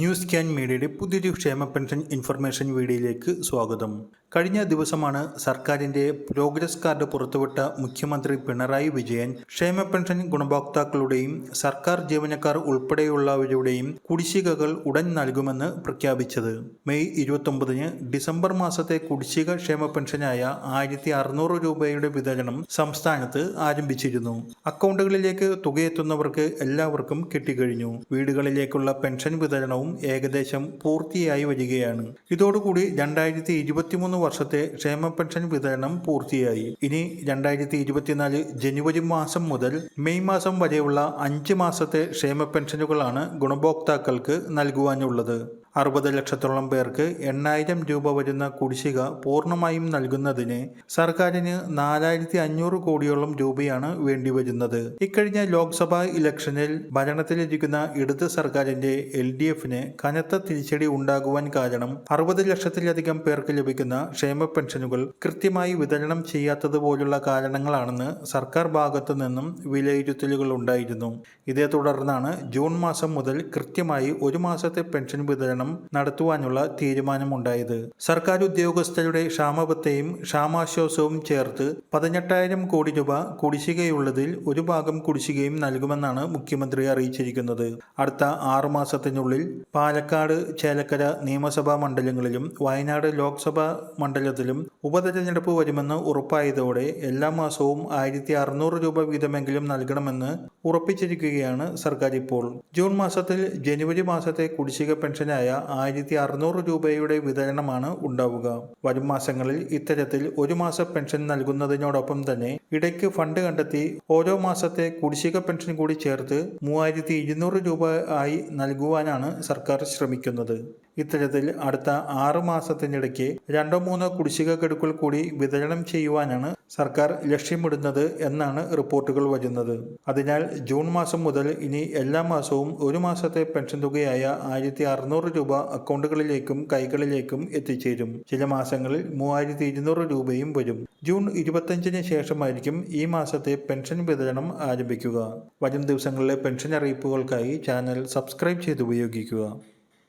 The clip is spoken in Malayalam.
ന്യൂസ് ക്യാൻ മീഡിയയുടെ പുതിയൊരു ക്ഷേമ പെൻഷൻ ഇൻഫർമേഷൻ വീഡിയോയിലേക്ക് സ്വാഗതം. കഴിഞ്ഞ ദിവസമാണ് സർക്കാരിന്റെ പ്രോഗ്രസ് കാർഡ് പുറത്തുവിട്ട മുഖ്യമന്ത്രി പിണറായി വിജയൻ ക്ഷേമ പെൻഷൻ ഗുണഭോക്താക്കളുടെയും സർക്കാർ ജീവനക്കാർ ഉൾപ്പെടെയുള്ളവരുടെയും കുടിശ്ശികകൾ ഉടൻ നൽകുമെന്ന് പ്രഖ്യാപിച്ചത്. മെയ് ഇരുപത്തൊമ്പതിന് ഡിസംബർ മാസത്തെ കുടിശ്ശിക ക്ഷേമ പെൻഷനായ ആയിരത്തി അറുന്നൂറ് രൂപയുടെ വിതരണം സംസ്ഥാനത്ത് ആരംഭിച്ചിരുന്നു. അക്കൗണ്ടുകളിലേക്ക് തുകയെത്തുന്നവർക്ക് എല്ലാവർക്കും കിട്ടിക്കഴിഞ്ഞു. വീടുകളിലേക്കുള്ള പെൻഷൻ വിതരണവും ഏകദേശം പൂർത്തിയായി വരികയാണ്. ഇതോടുകൂടി രണ്ടായിരത്തി ഇരുപത്തിമൂന്ന് വർഷത്തെ ക്ഷേമ പെൻഷൻ വിതരണം പൂർത്തിയായി. ഇനി രണ്ടായിരത്തി ഇരുപത്തിനാല് ജനുവരി മാസം മുതൽ മെയ് മാസം വരെയുള്ള അഞ്ച് മാസത്തെ ക്ഷേമ പെൻഷനുകളാണ് ഗുണഭോക്താക്കൾക്ക് നൽകുവാനുള്ളത്. അറുപത് ലക്ഷത്തോളം പേർക്ക് എണ്ണായിരം രൂപ വരുന്ന കുടിശ്ശിക പൂർണമായും നൽകുന്നതിന് സർക്കാരിന് നാലായിരത്തി അഞ്ഞൂറ് കോടിയോളം രൂപയാണ് വേണ്ടിവരുന്നത് ഇക്കഴിഞ്ഞ ലോക്സഭാ ഇലക്ഷനിൽ ഭരണത്തിലിരിക്കുന്ന ഇടത് സർക്കാരിന്റെ എൽ ഡി എഫിന് കനത്ത തിരിച്ചടി ഉണ്ടാകുവാൻ കാരണം അറുപത് ലക്ഷത്തിലധികം പേർക്ക് ലഭിക്കുന്ന ക്ഷേമ പെൻഷനുകൾ കൃത്യമായി വിതരണം ചെയ്യാത്തതുപോലുള്ള കാരണങ്ങളാണെന്ന് സർക്കാർ ഭാഗത്തു നിന്നും വിലയിരുത്തലുകൾ ഉണ്ടായിരുന്നു. ഇതേ തുടർന്നാണ് ജൂൺ മാസം മുതൽ കൃത്യമായി ഒരു മാസത്തെ പെൻഷൻ വിതരണം നടത്തുവാനുള്ള തീരുമാനമുണ്ടായത്. സർക്കാർ ഉദ്യോഗസ്ഥരുടെ ക്ഷാമബത്തെയും ക്ഷാമാശ്വാസവും ചേർത്ത് പതിനെട്ടായിരം കോടി രൂപ കുടിശ്ശികയുള്ളതിൽ ഒരു ഭാഗം കുടിശ്ശികയും നൽകുമെന്നാണ് മുഖ്യമന്ത്രി അറിയിച്ചിരിക്കുന്നത്. അടുത്ത ആറു മാസത്തിനുള്ളിൽ പാലക്കാട് ചേലക്കര നിയമസഭാ മണ്ഡലങ്ങളിലും വയനാട് ലോക്സഭാ മണ്ഡലത്തിലും ഉപതെരഞ്ഞെടുപ്പ് വരുമെന്ന് ഉറപ്പായതോടെ എല്ലാ മാസവും ആയിരത്തി അറുന്നൂറ് രൂപ വീതമെങ്കിലും നൽകണമെന്ന് ഉറപ്പിച്ചിരിക്കുകയാണ് സർക്കാർ ഇപ്പോൾ. ജൂൺ മാസത്തിൽ ജനുവരി മാസത്തെ കുടിശ്ശിക പെൻഷനായ ആയിരത്തി അറുന്നൂറ് രൂപയുടെ വിതരണമാണ് ഉണ്ടാവുക. വരും മാസങ്ങളിൽ ഇത്തരത്തിൽ ഒരു മാസ പെൻഷൻ നൽകുന്നതിനോടൊപ്പം തന്നെ ഇടയ്ക്ക് ഫണ്ട് കണ്ടെത്തി ഓരോ മാസത്തെ കുടിശ്ശിക പെൻഷൻ കൂടി ചേർത്ത് മൂവായിരത്തി ഇരുന്നൂറ് രൂപ ആയി നൽകുവാനാണ് സർക്കാർ ശ്രമിക്കുന്നത്. ഇത്തരത്തിൽ അടുത്ത ആറ് മാസത്തിനിടയ്ക്ക് രണ്ടോ മൂന്നോ കുടിശ്ശിക ഗഡുക്കൾ കൂടി വിതരണം ചെയ്യുവാനാണ് സർക്കാർ ലക്ഷ്യമിടുന്നത് എന്നാണ് റിപ്പോർട്ടുകൾ വരുന്നത് അതിനാൽ ജൂൺ മാസം മുതൽ ഇനി എല്ലാ മാസവും ഒരു മാസത്തെ പെൻഷൻ തുകയായ ആയിരത്തി അറുന്നൂറ് രൂപ അക്കൗണ്ടുകളിലേക്കും കൈകളിലേക്കും എത്തിച്ചേരും. ചില മാസങ്ങളിൽ മൂവായിരത്തി ഇരുന്നൂറ് രൂപയും വരും. ജൂൺ ഇരുപത്തഞ്ചിന് ശേഷമായിരിക്കും ഈ മാസത്തെ പെൻഷൻ വിതരണം ആരംഭിക്കുക. വരും ദിവസങ്ങളിലെ പെൻഷൻ അറിയിപ്പുകൾക്കായി ചാനൽ സബ്സ്ക്രൈബ് ചെയ്ത് ഉപയോഗിക്കുക